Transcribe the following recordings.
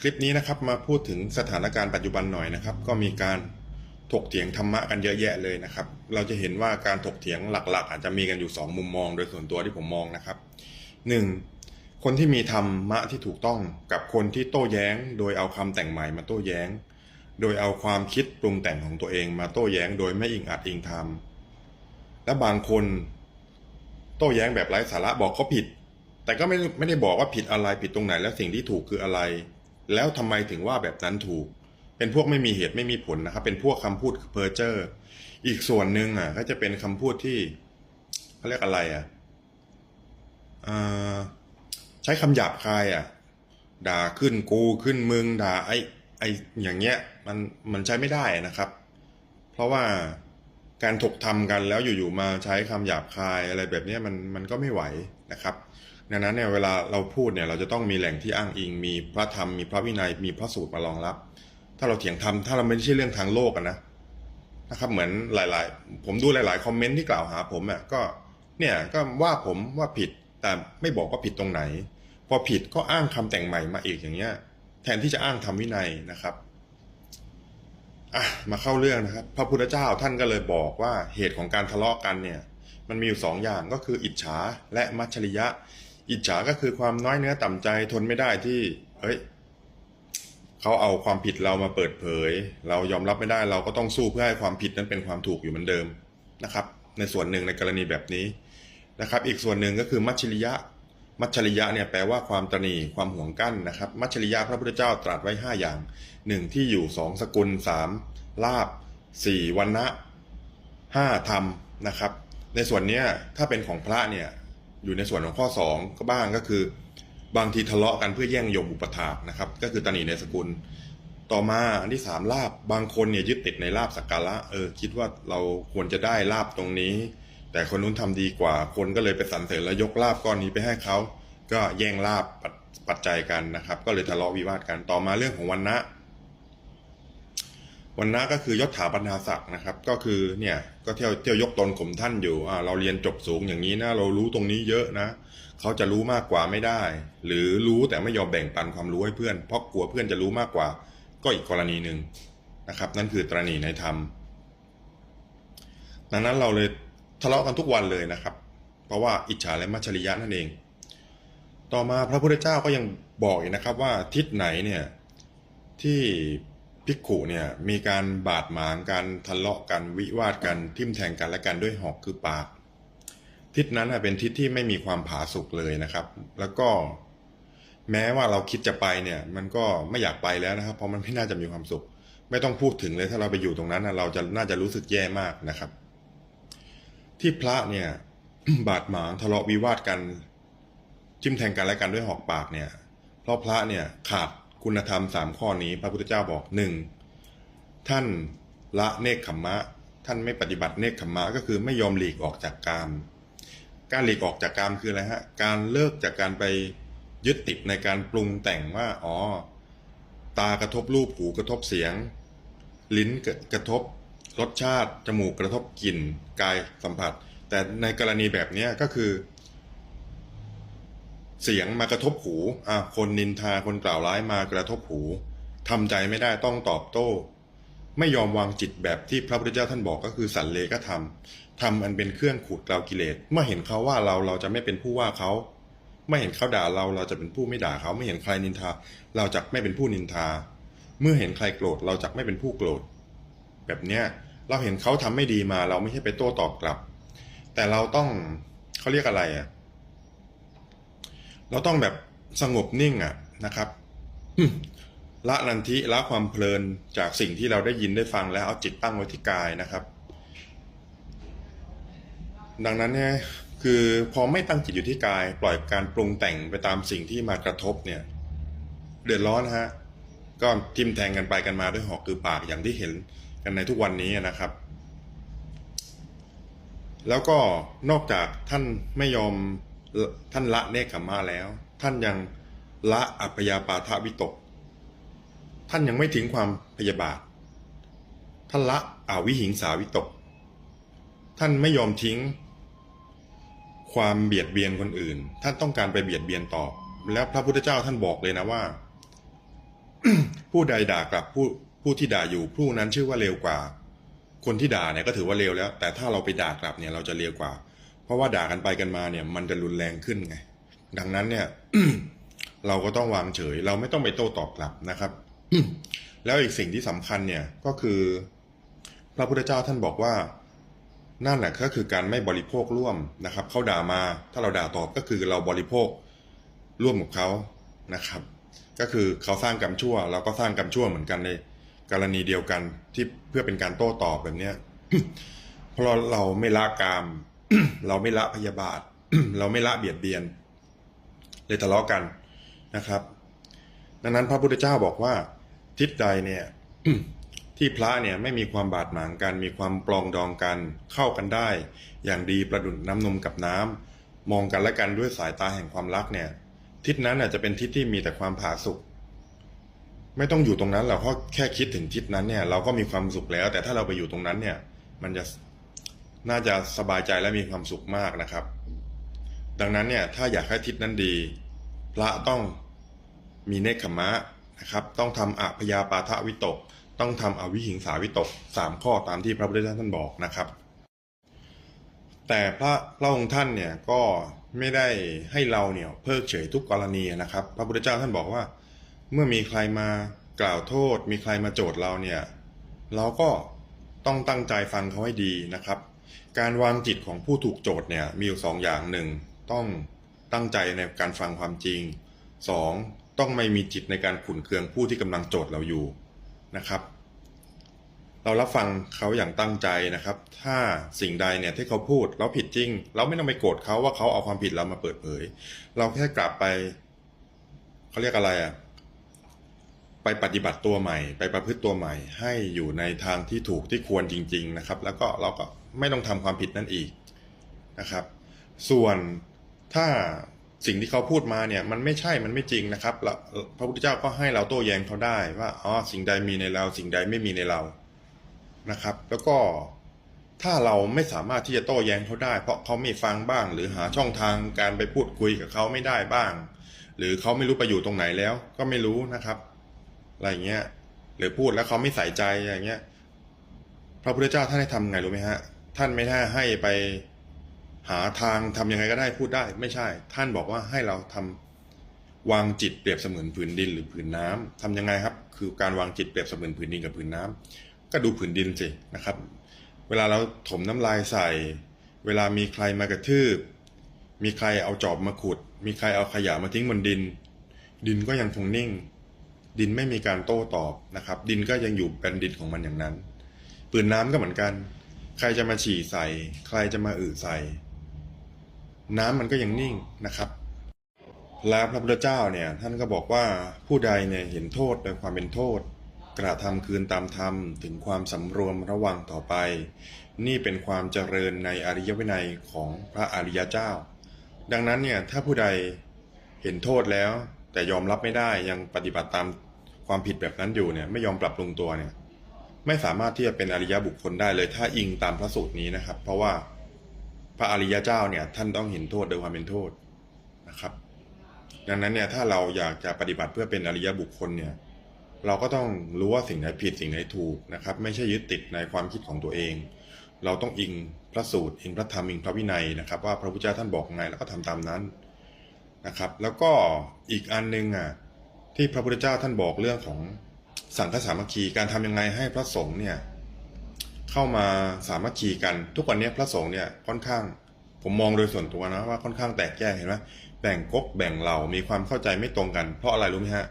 คลิปนี้นะครับมาพูดถึงสถานการณ์ปัจจุบันหน่อยนะครับ ก็มีการถกเถียงธรรมะกันเยอะแยะเลยนะครับ เราจะเห็นว่าการถกเถียงหลัก ๆ อาจจะมีกันอยู่สองมุมมอง โดยส่วนตัวที่ผมมองนะครับหนึ่งคนที่มีธรรมะที่ถูกต้องกับคนที่โต้แย้ง โดยเอาคำแต่งใหม่มาโต้แย้ง โดยเอาความคิดปรุงแต่งของตัวเองมาโต้แย้ง โดยไม่อิงอัดอิงธรรมและบางคน โต้แย้งแบบไร้สาระบอกเขาผิด แต่ก็ไม่ไม่ได้บอกว่าผิดอะไรผิดตรงไหน และสิ่งที่ถูกคืออะไร แล้วทำไมถึงว่าแบบนั้นถูก เป็นพวกไม่มีเหตุไม่มีผลนะครับ เป็นพวกคำพูดเพ้อเจ้ออีกส่วนหนึ่งอะก็จะเป็นคำพูดที่เขาเรียกอะไรอะอใช้คำหยาบคายอะ ด่าขึ้นกูขึ้นมึงด่าไอ้ไอ้อย่างเงี้ยมันมันใช้ไม่ได้นะครับ เพราะว่าการถกทำกันแล้วอยู่ๆมาใช้คำหยาบคายอะไรแบบนี้มันมันก็ไม่ไหวนะครับ ดังนั้นเนี่ยเวลาเราพูดเนี่ยเราจะต้องมีแหล่งที่อ้างอิง มีพระธรรมมีพระวินัยมีพระสูตรมารองรับ ถ้าเราเถียงธรรมถ้าเราไม่ใช่เรื่องทางโลกนะนะครับเหมือนหลาย ๆ ผมดูหลาย ๆ คอมเมนต์ที่กล่าวหาผมอะก็เนี่ยก็ว่าผมว่าผิดแต่ไม่บอกว่าผิดตรงไหน พอผิดก็อ้างคำแต่งใหม่มาอีกอย่างเงี้ย แทนที่จะอ้างธรรมวินัยนะครับอะมาเข้าเรื่องนะครับ พระพุทธเจ้าท่านก็เลยบอกว่าเหตุของการทะเลาะกันเนี่ย มันมีอยู่สองอย่างก็คืออิจฉาและมัจฉริยะ อิจฉาก็คือความน้อยเนื้อต่ำใจทนไม่ได้ที่ เฮ้ยเขาเอาความผิดเรามาเปิดเผย เรายอมรับไม่ได้เราก็ต้องสู้เพื่อให้ความผิดนั้นเป็นความถูกอยู่เหมือนเดิมนะครับ ในส่วนหนึ่งในกรณีแบบนี้นะครับ อีกส่วนหนึ่งก็คือมัจฉริยะ มัจฉริยะเนี่ยแปลว่าความตนีความห่วงกั้นนะครับ มัจฉริยะพระพุทธเจ้าตรัสไว้ 5 อย่างหนึ่งที่อยู่สองสกุลสามลาบสี่วันนะห้าธรรมนะครับ ในส่วนนี้ถ้าเป็นของพระเนี่ย อยู่ในส่วนของข้อ 2 ก็บ้างก็คือ บางทีทะเลาะกันเพื่อแย่งโยมอุปถากนะครับ ก็คือตนีในสกุล ต่อมาอันที่สามลาบบางคนเนี่ยยึดติดในลาบสักการะเออคิดว่าเราควรจะได้ลาบตรงนี้ แต่คนนู้นทำดีกว่า คนก็เลยไปสรรเสริญแล้วยกลาบก้อนนี้ไปให้เขาก็แย่งลาบปัจปัจจัยกันนะครับ ก็เลยทะเลาะวิวาทกันต่อมาเรื่องของวันนะ วันนะก็คือยศถาบรรดาศักดิ์นะครับ ก็คือเนี่ยก็เที่ยวเที่ยวยกตนข่มท่านอยู่อ่าเราเรียนจบสูงอย่างนี้นะเรารู้ตรงนี้เยอะนะเขาจะรู้มากกว่าไม่ได้ หรือรู้แต่ไม่ยอมแบ่งปันความรู้ให้เพื่อน เพราะกลัวเพื่อนจะรู้มากกว่า ก็อีกกรณีหนึ่งนะครับ นั่นคือตรณีในธรรมดังนั้นเราเลยทะเลาะกันทุกวันเลยนะครับ เพราะว่าอิจฉาและมัจฉริยะนั่นเอง ต่อมาพระพุทธเจ้าก็ยังบอกอีกนะครับว่าทิศไหนเนี่ยที่ ภิกขุเนี่ยมีการบาดหมางกันทะเลาะกันวิวาทกันทิ่มแทงกันและกันด้วยหอกคือปาก ทิศนั้นเป็นทิศที่ไม่มีความผาสุกเลยนะครับ แล้วก็แม้ว่าเราคิดจะไปเนี่ย มันก็ไม่อยากไปแล้วนะครับ เพราะมันไม่น่าจะมีความสุข ไม่ต้องพูดถึงเลยถ้าเราไปอยู่ตรงนั้น เราจะน่าจะรู้สึกแย่มากนะครับ ที่พระเนี่ย บาดหมางทะเลาะวิวาทกันจิ้มแทงกันและกันด้วยหอกปากเนี่ย เพราะพระเนี่ยขาด คุณธรรมสามข้อนี้ พระพุทธเจ้าบอกหนึ่งท่านละเนคขมมะ ท่านไม่ปฏิบัติเนคขมมะก็คือไม่ยอมหลีกออกจากกาม การหลีกออกจากกามคืออะไรฮะการเลิกจากการไปยึดติดในการปรุงแต่งว่าอ๋อตากระทบรูปหูกระทบเสียง ลิ้นกระทบรสชาติจมูกกระทบกลิ่นกายสัมผัส แต่ในกรณีแบบนี้ก็คือ เสียงมากระทบหูอะคนนินทาคนกล่าวร้ายมากระทบหูทำใจไม่ได้ต้องตอบโต้ ไม่ยอมวางจิตแบบที่พระพุทธเจ้าท่านบอกก็คือสันเลก็ทำทำอันเป็นเครื่องขูดเกลากิเลสเมื่อเห็นเขาว่าเราเราจะไม่เป็นผู้ว่าเขาไม่เห็นเขาด่าเราเราจะเป็นผู้ไม่ด่าเขาไม่เห็นใครนินทา เราจะไม่เป็นผู้นินทา เมื่อเห็นใครโกรธเราจะไม่เป็นผู้โกรธ แบบเนี้ยเราเห็นเขาทำไม่ดีมา เราไม่ใช่ไปโต้ตอบกลับ แต่เราต้องเขาเรียกอะไรอะ เราต้องแบบสงบนิ่งอะนะครับละนันทิละความเพลินจากสิ่งที่เราได้ยินได้ฟังแล้วเอาจิตตั้งไว้ที่กายนะครับ ดังนั้นเนี่ยคือพอไม่ตั้งจิตอยู่ที่กาย ปล่อยการปรุงแต่งไปตามสิ่งที่มากระทบเนี่ย เดือดร้อนฮะก็ทิมแทงกันไปกันมาด้วยหอกคือปากอย่างที่เห็นกันในทุกวันนี้นะครับ แล้วก็นอกจากท่านไม่ยอม ท่านละเนคขมาแล้ว ท่านยังละอัปยาปาทวิตก ท่านยังไม่ทิ้งความพยาบาท ท่านละอาวิหิงสาวิตก ท่านไม่ยอมทิ้ง ความเบียดเบียนคนอื่น ท่านต้องการไปเบียดเบียนต่อแล้วพระพุทธเจ้าท่านบอกเลยนะว่า ผู้ใดด่ากลับผู้ผู้ที่ด่าอยู่ผู้นั้นชื่อว่าเลวกว่า คนที่ด่าเนี่ยก็ถือว่าเลวแล้ว แต่ถ้าเราไปด่ากลับเนี่ยเราจะเลวกว่า เพราะว่าด่ากันไปกันมาเนี่ย มันจะรุนแรงขึ้นไง ดังนั้นเนี่ยเราก็ต้องวางเฉย เราไม่ต้องไปโต้ตอบกลับนะครับแล้วอีกสิ่งที่สำคัญเนี่ยก็คือ พระพุทธเจ้าท่านบอกว่านั่นแหละก็คือการไม่บริโภคร่วมนะครับเขาด่ามาถ้าเราด่าตอบก็คือเราบริโภคร่วมกับเขานะครับ ก็คือเขาสร้างกรรมชั่ว เราก็สร้างกรรมชั่วเหมือนกันในกรณีเดียวกันที่เพื่อเป็นการโต้ตอบแบบเนี้ยเพราะเราไม่ละกาม เราไม่ละพยาบาท เราไม่ละเบียดเบียน เลยทะเลาะกันนะครับ ดังนั้นพระพุทธเจ้าบอกว่า ทิศใดเนี่ยที่พระเนี่ยไม่มีความบาดหมางกัน มีความปลองดองกันเข้ากันได้ อย่างดีประดุจน้ำนมกับน้ำมองกันและกันด้วยสายตาแห่งความรักเนี่ย ทิศนั้นอาจจะเป็นทิศที่มีแต่ความผาสุกไม่ต้องอยู่ตรงนั้นเราก็แค่คิดถึงทิศนั้นเนี่ย เราก็มีความสุขแล้ว แต่ถ้าเราไปอยู่ตรงนั้นเนี่ย มันจะ น่าจะสบายใจและมีความสุขมากนะครับ ดังนั้นเนี่ยถ้าอยากให้ทิศนั้นดี พระต้องมีเนคขมะนะครับ ต้องทำอพยาปาทวิตก ต้องทำอวิหิงสาวิตกสามข้อตามที่พระพุทธเจ้าท่านบอกนะครับ แต่พระพระองค์ท่านเนี่ยก็ไม่ได้ให้เราเนี่ยเพิกเฉยทุกกรณีนะครับ พระพุทธเจ้าท่านบอกว่า เมื่อมีใครมากล่าวโทษ มีใครมาโจทย์เราเนี่ย เราก็ต้องตั้งใจฟังเขาให้ดีนะครับ การวางจิตของผู้ถูกโจทย์เนี่ยมีอยู่สองอย่างหนึ่งต้องตั้งใจในการฟังความจริงสองต้องไม่มีจิตในการขุนเคืองผู้ที่กำลังโจทย์เราอยู่นะครับ เรารับฟังเขาอย่างตั้งใจนะครับ ถ้าสิ่งใดเนี่ยที่เขาพูดแล้วผิดจริง เราไม่ต้องไปโกรธเขาว่าเขาเอาความผิดเรามาเปิดเผย เราแค่กลับไปเขาเรียกอะไรอะไปปฏิบัติตัวใหม่ ไปประพฤติตัวใหม่ ให้อยู่ในทางที่ถูกที่ควรจริง ๆ นะครับ แล้วก็เราก็ ไม่ต้องทำความผิดนั่นอีกนะครับ ส่วนถ้าสิ่งที่เขาพูดมาเนี่ยมันไม่ใช่มันไม่จริงนะครับพระพุทธเจ้าก็ให้เราโต้แย้งเขาได้ว่าอ๋อสิ่งใดมีในเรา สิ่งใดไม่มีในเรานะครับ แล้วก็ถ้าเราไม่สามารถที่จะโต้แย้งเขาได้ เพราะเขาไม่ฟังบ้าง หรือหาช่องทางการไปพูดคุยกับเขาไม่ได้บ้าง หรือเขาไม่รู้ไปอยู่ตรงไหนแล้ว ก็ไม่รู้นะครับอะไรเงี้ยหรือพูดแล้วเขาไม่ใส่ใจอย่างเงี้ย พระพุทธเจ้าท่านให้ทำไงรู้ไหมฮะ ท่านไม่ได้ให้ไปหาทางทำยังไงก็ได้พูดได้ ไม่ใช่ ท่านบอกว่าให้เราทำวางจิตเปรียบเสมือนผืนดินหรือผืนน้ำทำยังไงครับ คือการวางจิตเปรียบเสมือนผืนดินกับผืนน้ำก็ดูผืนดินสินะครับ เวลาเราถมน้ำลายใส่ เวลามีใครมากระทืบ มีใครเอาจอบมาขุด มีใครเอาขยะมาทิ้งบนดิน ดินก็ยังคงนิ่ง ดินไม่มีการโต้ตอบนะครับ ดินก็ยังอยู่เป็นดินของมันอย่างนั้น ปืนน้ำก็เหมือนกัน ใครจะมาฉี่ใส่ ใครจะมาอึใส่ น้ำมันก็ยังนิ่งนะครับ และพระพุทธเจ้าเนี่ย ท่านก็บอกว่าผู้ใดเนี่ยเห็นโทษโดยความเป็นโทษ กระทำคืนตามธรรมถึงความสำรวมระวังต่อไป นี่เป็นความเจริญในอริยวินัยของพระอริยเจ้า ดังนั้นเนี่ยถ้าผู้ใดเห็นโทษแล้ว แต่ยอมรับไม่ได้ยังปฏิบัติตามความผิดแบบนั้นอยู่เนี่ยไม่ยอมปรับปรุงตัวเนี่ย ไม่สามารถที่จะเป็นอริยบุคคลได้เลย ถ้าอิงตามพระสูตรนี้นะครับ เพราะว่าพระอริยเจ้าเนี่ย ท่านต้องเห็นโทษโดยความเป็นโทษนะครับ ดังนั้นเนี่ยถ้าเราอยากจะปฏิบัติเพื่อเป็นอริยบุคคลเนี่ย เราก็ต้องรู้ว่าสิ่งไหนผิดสิ่งไหนถูกนะครับ ไม่ใช่ยึดติดในความคิดของตัวเอง เราต้องอิงพระสูตรอิงพระธรรมอิงพระวินัยนะครับ ว่าพระพุทธเจ้าท่านบอกไงแล้วก็ทำตามนั้นนะครับ แล้วก็อีกอันหนึงอะที่พระพุทธเจ้าท่านบอกเรื่องของ สังฆสามัคคีการทำยังไงให้พระสงฆ์เนี่ยเข้ามาสามัคคีกัน ทุกวันนี้พระสงฆ์เนี่ยค่อนข้าง ผมมองโดยส่วนตัวนะว่าค่อนข้างแตกแยกเห็นไหมแบ่งก๊กแบ่งเหล่ามีความเข้าใจไม่ตรงกัน เพราะอะไรรู้ไหมฮะ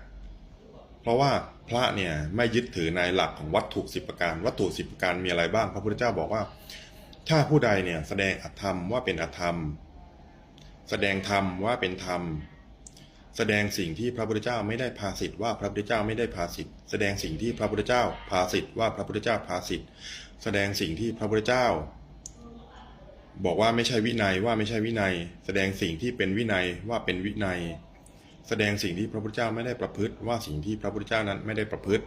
เพราะว่าพระเนี่ยไม่ยึดถือในหลักของวัตถุสิบประการวัตถุสิบประการมีอะไรบ้าง พระพุทธเจ้าบอกว่า ถ้าผู้ใดเนี่ยแสดงอธรรมว่าเป็นอธรรม แสดงธรรมว่าเป็นธรรม แสดงสิ่งที่พระพุทธเจ้าไม่ได้พาสิทธิ์ว่าพระพุทธเจ้าไม่ได้พาสิทธิ์แสดงสิ่งที่พระพุทธเจ้าพาสิทธิ์ว่าพระพุทธเจ้าพาสิทธิ์แสดงสิ่งที่พระพุทธเจ้า บอกว่าไม่ใช่วินัยว่าไม่ใช่วินัย แสดงสิ่งที่เป็นวินัยว่าเป็นวินัย แสดงสิ่งที่พระพุทธเจ้าไม่ได้ประพฤติว่าสิ่งที่พระพุทธเจ้านั้นไม่ได้ประพฤติ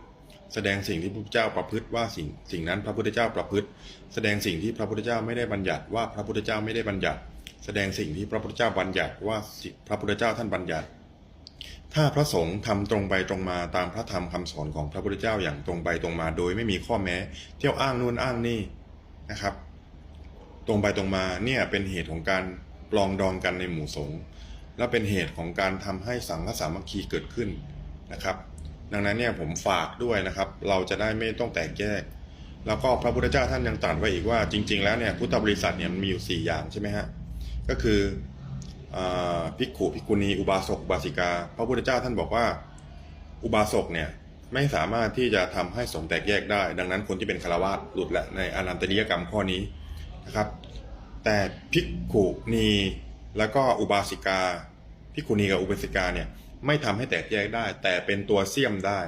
แสดงสิ่งที่พระพุทธเจ้าประพฤติว่าสิ่งสิ่งนั้นพระพุทธเจ้าประพฤติ แสดงสิ่งที่พระพุทธเจ้าไม่ได้บัญญัติว่าพระพุทธเจ้าไม่ได้บัญญัติ แสดงสิ่งที่พระพุทธเจ้าบัญญัติว่าพระพุทธเจ้าท่านบัญญัติ ถ้าพระสงฆ์ทำตรงไปตรงมาตามพระธรรมคำสอนของพระพุทธเจ้าอย่างตรงไปตรงมา โดยไม่มีข้อแม้ เที่ยวอ้างนู่นอ้างนี่นะครับ ตรงไปตรงมาเนี่ยเป็นเหตุของการปลองดองกันในหมู่สงฆ์และเป็นเหตุของการทำให้สังฆสามัคคีเกิดขึ้นนะครับ ดังนั้นเนี่ยผมฝากด้วยนะครับ เราจะได้ไม่ต้องแตกแยก แล้วก็พระพุทธเจ้าท่านยังตรัสไว้อีกว่าจริง ๆ แล้วเนี่ยพุทธบริษัทเนี่ยมันมีอยู่ 4 อย่างใช่ไหมฮะก็คือ ภิกขุภิกขุณีอุบาสกอุบาสิกา พระพุทธเจ้าท่านบอกว่าอุบาสกเนี่ยไม่สามารถที่จะทำให้สงแตกแยกได้ ดังนั้นคนที่เป็นคารวาสหลุดและในอนันตนิยกรรมข้อนี้นะครับ แต่ภิกขุณีแล้วก็อุบาสิกาภิกขุณีกับอุบาสิกาเนี่ยไม่ทำให้แตกแยกได้ แต่เป็นตัวเสี่ยมได้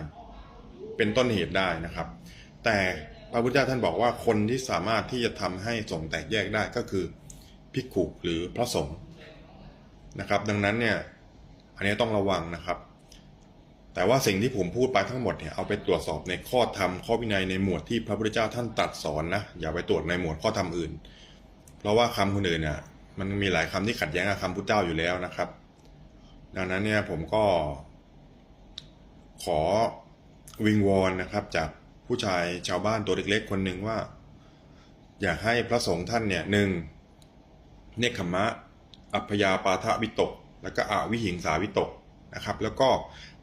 เป็นต้นเหตุได้นะครับ แต่พระพุทธเจ้าท่านบอกว่าคนที่สามารถที่จะทำให้สงแตกแยกได้ก็คือภิกขุหรือพระสงฆ์ นะครับ ดังนั้นเนี่ยอันนี้ต้องระวังนะครับ แต่ว่าสิ่งที่ผมพูดไปทั้งหมดเนี่ยเอาไปตรวจสอบในข้อธรรมข้อวินัยในหมวดที่พระพุทธเจ้าท่านตรัสสอนนะอย่าไปตรวจในหมวดข้อธรรมอื่น เพราะว่าคำคนอื่นเนี่ยมันมีหลายคำที่ขัดแย้งกับคำพุทธเจ้าอยู่แล้วนะครับ ดังนั้นเนี่ยผมก็ ขอวิงวอนนะครับ จากผู้ชายชาวบ้านตัวเล็กๆ คนหนึ่งว่า อยากให้พระสงฆ์ท่านเนี่ยหนึ่งเนคขมะ อัพยาปาทะวิตก แล้วก็อาวิหิงสาวิตกนะครับ แล้วก็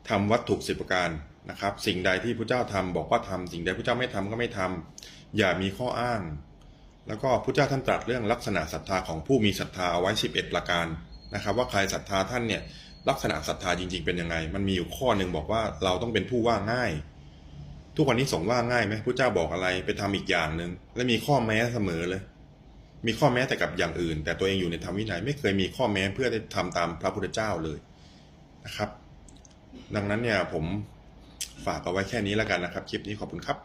ทำวัตถุสิบประการนะครับ สิ่งใดที่พระเจ้าทำบอกว่าทำสิ่งใดพระเจ้าไม่ทำก็ไม่ทำอย่ามีข้ออ้าง แล้วก็พระเจ้าท่านตรัสเรื่องลักษณะศรัทธาของผู้มีศรัทธาเอาไว้ 11 ประการนะครับ ว่าใครศรัทธาท่านเนี่ยลักษณะศรัทธาจริง ๆ เป็นยังไง มันมีอยู่ข้อหนึ่งบอกว่าเราต้องเป็นผู้ว่าง่าย ทุกวันนี้สงว่าง่ายไหมพระเจ้าบอกอะไรไปทำอีกอย่างหนึ่งและมีข้อแม้เสมอเลย มีข้อแม้แต่กับอย่างอื่น แต่ตัวเองอยู่ในธรรมวินัยไม่เคยมีข้อแม้เพื่อจะทำตามพระพุทธเจ้าเลยนะครับ ดังนั้นเนี่ยผมฝากเอาไว้แค่นี้แล้วกันนะครับ คลิปนี้ขอบคุณครับ